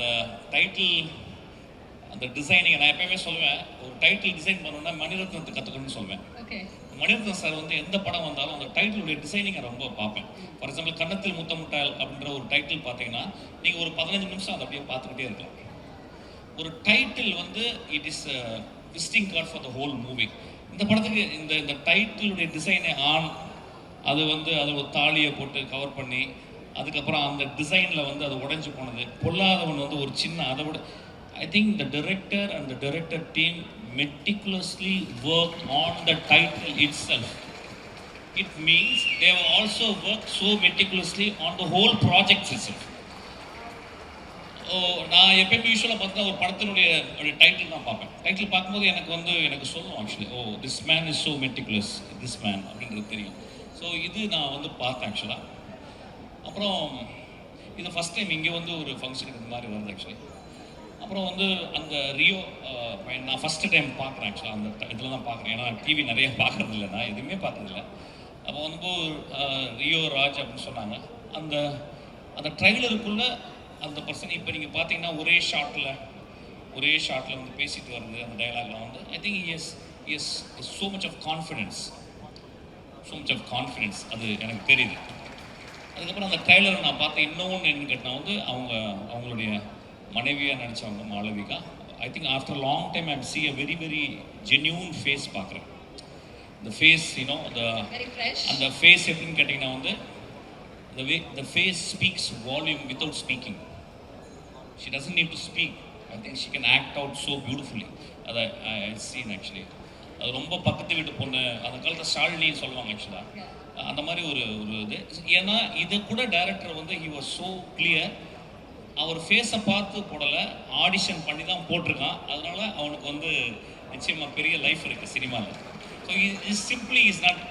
அந்த டைட்டில் அந்த டிசைனிங் நான் எப்பயுமே சொல்லுவேன் ஒரு டைட்டில் டிசைன் பண்ணணும்னா மணிரத்னத்தை கற்றுக்கணும்னு சொல்லுவேன். மணிரத்னம் சார் வந்து எந்த படம் வந்தாலும் அந்த டைட்டிலுடைய டிசைனிங்கை ரொம்ப பார்ப்பேன். ஃபார் எக்ஸாம்பிள் கன்னத்தில் முத்தமுட்டால் அப்படின்ற ஒரு டைட்டில் பார்த்தீங்கன்னா நீங்கள் ஒரு பதினஞ்சு நிமிஷம் அதை அப்படியே பார்த்துக்கிட்டே இருக்கலாம். ஒரு டைட்டில் வந்து it is visiting card for the whole movie இந்த படத்துக்கு இந்த இந்த டைட்டிலுடைய டிசைனை ஆன் அது வந்து அது ஒரு தாலியை போட்டு கவர் பண்ணி அதுக்கப்புறம் அந்த டிசைனில் வந்து அது உடைஞ்சு போனது. பொல்லாதவன் வந்து ஒரு சின்ன அதை விட I think the director and the director team meticulously work on the title itself it means they've also work so meticulously on the whole project it so நான் எப்பயுமே யூஸ்வலாக பார்த்தா ஒரு படத்தினுடைய டைட்டில் தான் பார்ப்பேன். டைட்டில் பார்க்கும்போது எனக்கு வந்து எனக்கு சொல்லும் actually oh this man is so meticulous this man அப்படின்றது தெரியும். ஸோ இது நான் வந்து பார்த்தேன் ஆக்சுவலாக அப்புறம் இது ஃபஸ்ட் டைம் இங்கே வந்து ஒரு ஃபங்க்ஷனுக்கு இந்த மாதிரி வருது ஆக்சுவலி அப்புறம் வந்து அந்த ரியோ நான் ஃபஸ்ட்டு டைம் பார்க்குறேன் ஆக்சுவலாக அந்த இதில் தான் பார்க்குறேன். ஏன்னா டிவி நிறைய பார்க்குறது இல்லை நான் எதுவுமே பார்த்ததில்ல. அப்போ வந்து ரியோ ராஜ் அப்படின்னு சொன்னாங்க. அந்த அந்த ட்ரைலருக்குள்ளே அந்த பர்சன் இப்போ நீங்கள் பார்த்தீங்கன்னா ஒரே ஷாட்டில் ஒரே ஷாட்டில் வந்து பேசிட்டு வருது அந்த டைலாக்லாம் வந்து. I think yes yes so much of confidence so much of confidence அது எனக்கு தெரியுது. அதுக்கப்புறம் அந்த ட்ரைலரை நான் பார்த்தேன் இன்னொன்று என்ன கேட்டால் வந்து அவங்க அவங்களுடைய மனைவியாக நடித்தவங்க Malavika. I think after long time I'm see a very very genuine face பார்க்குறேன். இந்த ஃபேஸ் யூனோ த அந்த ஃபேஸ் எப்படின்னு கேட்டிங்கன்னா வந்து the way the face speaks volume without speaking. She doesn't need to speak. I think she can act out so beautifully. அதை I scene actually அது ரொம்ப பக்கத்து வீட்டு பொண்ணு அந்த காலத்தில் ஷாலினி சொல்லுவாங்க ஆக்சுவலாக அந்த மாதிரி ஒரு ஒரு இது. ஏன்னா இது கூட டைரக்டர் வந்து ஹி வாஸ் ஸோ கிளியர் அவர் ஃபேஸை பார்த்து போடலை ஆடிஷன் பண்ணி தான் போட்டிருக்கான். அதனால அவனுக்கு வந்து நிச்சயமாக பெரிய லைஃப் இருக்குது சினிமாவில் so is simply is not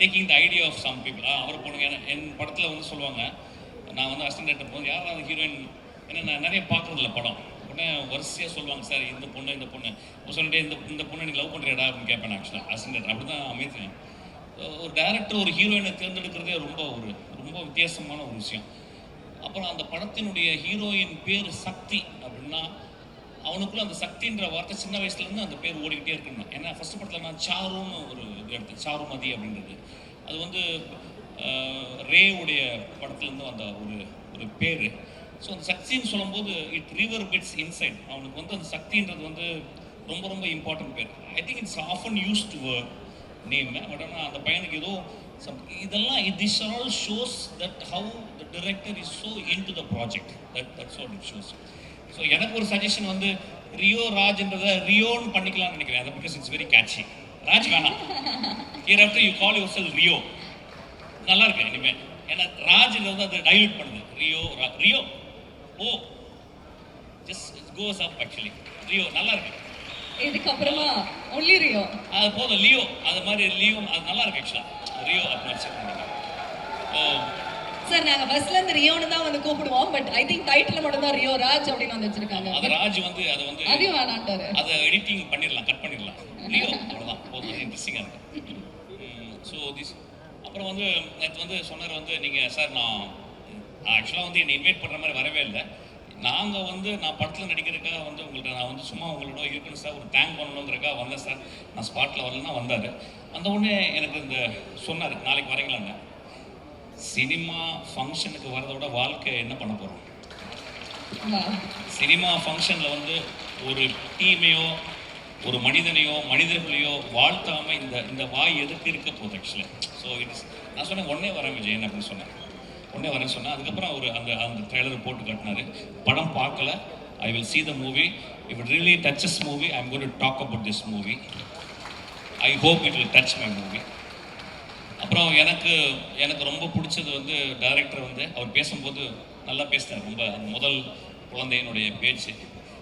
taking the idea of some people அவர் பொண்ணுங்க என் படத்தில் வந்து சொல்லுவாங்க நான் வந்து அசிஸ்டன்ட் போது யாரும் அந்த ஹீரோயின் ஏன்னா நான் நிறைய பார்க்குறதில்ல படம். உடனே வரிசையாக சொல்லுவாங்க சார் இந்த பொண்ணு இந்த பொண்ணு. அப்ப சொல்லிட்டு இந்த இந்த பொண்ணு நீ லவ் பண்ணுறியடா அப்படின்னு கேட்பேன் ஆக்சுவலாக அசிஸ்டன்ட் அப்படி தான் அமைத்தேன். ஒரு டேரக்டர் ஒரு ஹீரோயினை தேர்ந்தெடுக்கிறதே ரொம்ப ஒரு ரொம்ப வித்தியாசமான ஒரு விஷயம். அப்புறம் அந்த படத்தினுடைய ஹீரோயின் பேர் சக்தி அப்படின்னா அவனுக்குள்ள அந்த சக்தின்ற வார்த்தை சின்ன வயசுலேருந்து அந்த பேர் ஓடிக்கிட்டே இருக்கணும். ஏன்னா ஃபர்ஸ்ட் படத்தில் நான் சாருன்னு ஒரு இது எடுத்தேன் சாருமதி அப்படின்றது. அது வந்து ரேவுடைய படத்துலேருந்து வந்த ஒரு ஒரு பேர். ஸோ அந்த சக்தின்னு சொல்லும்போது இட் ரிவர் பிட்ஸ் இன்சைட் அவனுக்கு வந்து அந்த சக்தின்றது வந்து ரொம்ப ரொம்ப இம்பார்ட்டன்ட் பேர். I think it's often use to name but ஆனால் அந்த பையனுக்கு ஏதோ சம் இதெல்லாம் it this all shows that how the director is so into the project that that's what it shows so எனக்கு ஒரு சஜஷன் வந்து ரியோ ராஜ்ன்றதை ரியோன்னு பண்ணிக்கலாம்னு நினைக்கிறேன். அதை because it's very catchy Raj வேணாம். Hereafter you call yourself Rio நல்லா இருக்கு இனிமே. ஏன்னா ராஜ்ன்றது அதை டைல்யூட் பண்ணுது. ரியோ ரா- Rio oh just goes up actually Rio நல்லா இருக்கு இதுக்கப்புறமா ஒன்லி ரியோ அது போதும் லியோ அது மாதிரி லியோ அது நல்லா இருக்கு ஆக்சுவலாக ரியோ அப்படின்னு சார் நாங்க பஸ்ல இருந்து ரியோன்னு தான் வந்து கூப்பிடுவோம் பட் ஐ திங்க் டைட்டில் மட்டும் தான் ரியோ ராஜ் அப்படின்னு வந்து வச்சிருக்காங்க. அது ராஜ் வந்து அது வந்து அதையும் வேணான்ட்டாரு. அதை எடிட்டிங் பண்ணிடலாம் கட் பண்ணிடலாம். லியோ அவ்வளோதான் போதும் இன்ட்ரெஸ்டிங்காக இருக்கு. ஸோ திஸ் அப்புறம் வந்து நேற்று வந்து சொன்னார் வந்து நீங்கள் சார் நான் ஆக்சுவலாக வந்து என்னை இன்வைட் பண்ணுற மாதிரி வரவே இல்லை. நாங்கள் வந்து நான் படத்தில் நடிக்கிறதுக்காக வந்து உங்கள்ட்ட நான் வந்து சும்மா உங்களோட இருக்கணும் சார் ஒரு தேங்க் பண்ணணுங்கிறக்காக வந்தேன் சார். நான் ஸ்பாட்டில் வரலன்னா வந்தார். அந்த உடனே எனக்கு இந்த சொன்னார் நாளைக்கு வரீங்களான்னு. சினிமா ஃபங்க்ஷனுக்கு வரதை விட வாழ்க்கை என்ன பண்ண போகிறோம் சினிமா ஃபங்க்ஷனில் வந்து ஒரு டீமையோ ஒரு மனிதனையோ மனிதர்களையோ வாழ்த்தாம இந்த இந்த வாய் எதுக்கு இருக்க போகுது ஆக்சுவலி ஸோ இட்ஸ் நான் சொன்னேன் உடனே வரேன் விஜயன் அப்படின்னு சொன்னேன். உடனே வரேன்னு சொன்னேன் அதுக்கப்புறம் அவர் அந்த அந்த ட்ரெய்லரை போட்டு காட்டினாரு. படம் பார்க்கல. I will see the movie if it really touches movie I am gonna talk about this movie I hope it will touch my movie அப்புறம் எனக்கு எனக்கு ரொம்ப பிடிச்சது வந்து டைரக்டர் வந்து அவர் பேசும்போது நல்லா பேசினார். ரொம்ப அந்த முதல் குழந்தையினுடைய பேச்சு.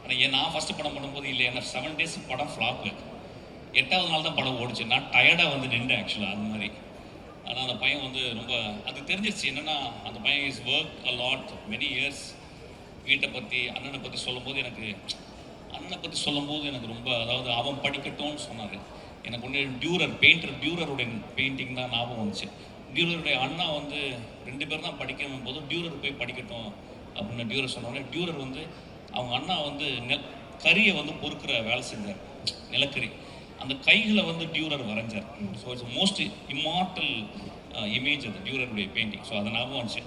ஆனால் ஏன் நான் ஃபஸ்ட்டு படம் பண்ணும்போது இல்லை ஏன்னா செவன் டேஸ் படம் ஃப்ளாப்பு எட்டாவது நாள் தான் படம் ஓடிச்சு. நான் டயர்டாக வந்து நின்றேன் ஆக்சுவலாக அது மாதிரி. ஆனால் அந்த பையன் வந்து ரொம்ப அது தெரிஞ்சிருச்சு என்னென்னா அந்த பையன் is work a lot many years வீட்டை பற்றி அண்ணனை பற்றி சொல்லும்போது எனக்கு அண்ணனை பற்றி சொல்லும்போது எனக்கு ரொம்ப அதாவது அவன் படிக்கட்டும்னு சொன்னார். எனக்கு ஒன்று டியூரர் பெயிண்டர் டியூரருடைய பெயிண்டிங் தான் ஞாபகம் வந்துச்சு. டியூரருடைய அண்ணா வந்து ரெண்டு பேரும் தான் படிக்கணும் போது டியூரர் போய் படிக்கட்டும் அப்படின்னு டியூரர் சொன்னோடனே டியூரர் வந்து அவங்க அண்ணா வந்து நெல் கறியை வந்து பொறுக்கிற வேலை செஞ்சார் நிலக்கரி. அந்த கைகளை வந்து Durer வரைஞ்சார். So it's most immortal image அது டியூரருடைய பெயிண்டிங் ஸோ அது ஞாபகம் வந்துச்சு.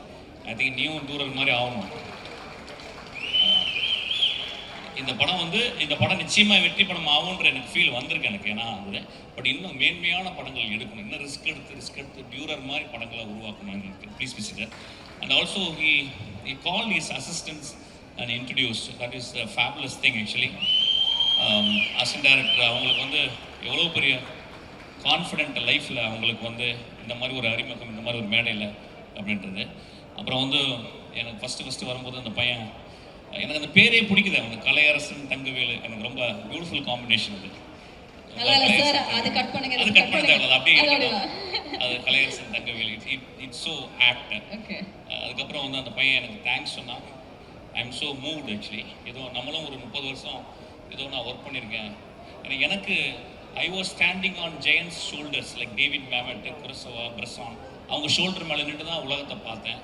ஐ திங்க் நீயும் டியூரர் மாதிரி ஆகணும். Uh, இந்த படம் வந்து இந்த படம் நிச்சயமாக வெற்றி படம் ஆகுன்ற எனக்கு ஃபீல் வந்திருக்கு எனக்கு ஏன்னா அது பட் இன்னும் மேன்மையான படங்கள் எடுக்கணும். இன்னும் ரிஸ்க் எடுத்து ரிஸ்க் எடுத்து டியூரர் மாதிரி படங்களை உருவாக்கணும் எனக்கு please visitor and also he he call is assistance and introduce that is fabulous thing actually assistant director அவங்களுக்கு வந்து எவ்வளோ பெரிய கான்ஃபிடென்ட் லைஃப்பில் அவங்களுக்கு வந்து இந்த மாதிரி ஒரு அறிமுகம் இந்த மாதிரி ஒரு மேடையில் அப்படின்றது. அப்புறம் வந்து எனக்கு ஃபஸ்ட்டு ஃபஸ்ட்டு வரும்போது அந்த பையன் எனக்கு அந்த பேரே பிடிக்குது அந்த கலையரசன் தங்கவேலு எனக்கு ரொம்ப பியூட்டிஃபுல் காம்பினேஷன் அது. அது கட் பண்ணுங்க அது கட் பண்ண தேவையில்ல அது அப்படியே அது Kalaiyarasan Thangavelu. It it's so apt அதுக்கப்புறம் வந்து அந்த பையன் எனக்கு தேங்க்ஸ் சொன்னான். I am so moved actually ஏதோ நம்மளும் ஒரு முப்பது வருஷம் ஏதோ நான் ஒர்க் பண்ணியிருக்கேன் எனக்கு I was standing on giants shoulders like David Mamet Kurosawa Bresson அவங்க ஷோல்டர் மேலே நின்று தான் உலகத்தை பார்த்தேன்.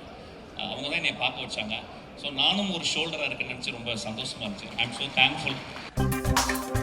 அவங்க தான் என்னை பார்க்க வச்சாங்க. ஸோ நானும் ஒரு ஷோல்டராக இருக்கேன்னு நினச்சி ரொம்ப சந்தோஷமாக இருந்துச்சு. ஐ ஆம் ஸோ தேங்க்ஃபுல்